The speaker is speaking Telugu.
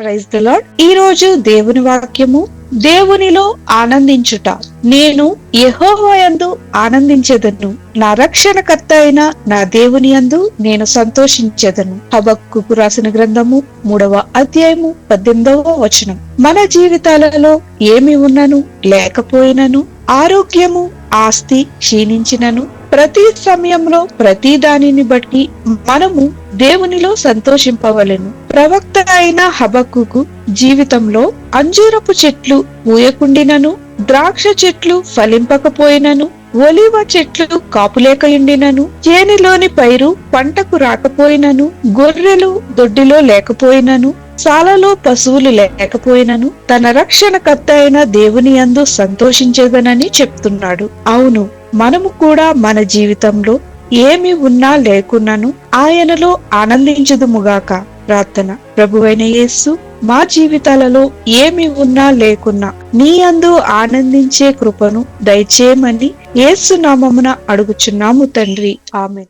ప్రైజ్ ద లాడ్ ఈ రోజు దేవుని వాక్యము దేవునిలో ఆనందించుట. నేను యెహోవాయందు ఆనందించెదను. నా రక్షణకర్త అయిన నా దేవుని యందు నేను సంతోషించెదను. హబక్కుకు రాసిన గ్రంథము మూడవ అధ్యాయము పద్దెనిమిదవ వచనం. మన జీవితాలలో ఏమి ఉన్నను లేకపోయినను ఆరోగ్యము ఆస్తి క్షీణించినను ప్రతి సమయంలో ప్రతి దానిని బట్టి మనము దేవునిలో సంతోషింపవలెను. ప్రవక్త అయిన హబక్కుకు జీవితంలో అంజూరపు చెట్లు పూయకుండినను ద్రాక్ష చెట్లు ఫలింపకపోయినను ఒలివ చెట్లు కాపులేకయుండినను చేనిలోని పైరు పంటకు రాకపోయినను గొర్రెలు దొడ్డిలో లేకపోయినను సాలలో పశువులు లేకపోయినను తన రక్షణకర్త అయిన దేవుని యందు సంతోషించేదనని చెప్తున్నాడు. అవును మనము కూడా మన జీవితంలో ఏమి ఉన్నా లేకున్నాను ఆయనలో ఆనందించదుముగాక. ప్రార్థన. ప్రభువైన యేసు మా జీవితాలలో ఏమి ఉన్నా లేకున్నా నీ అందు ఆనందించే కృపను దయచేయమని యేసు నామమున అడుగుచున్నాము తండ్రి. ఆమె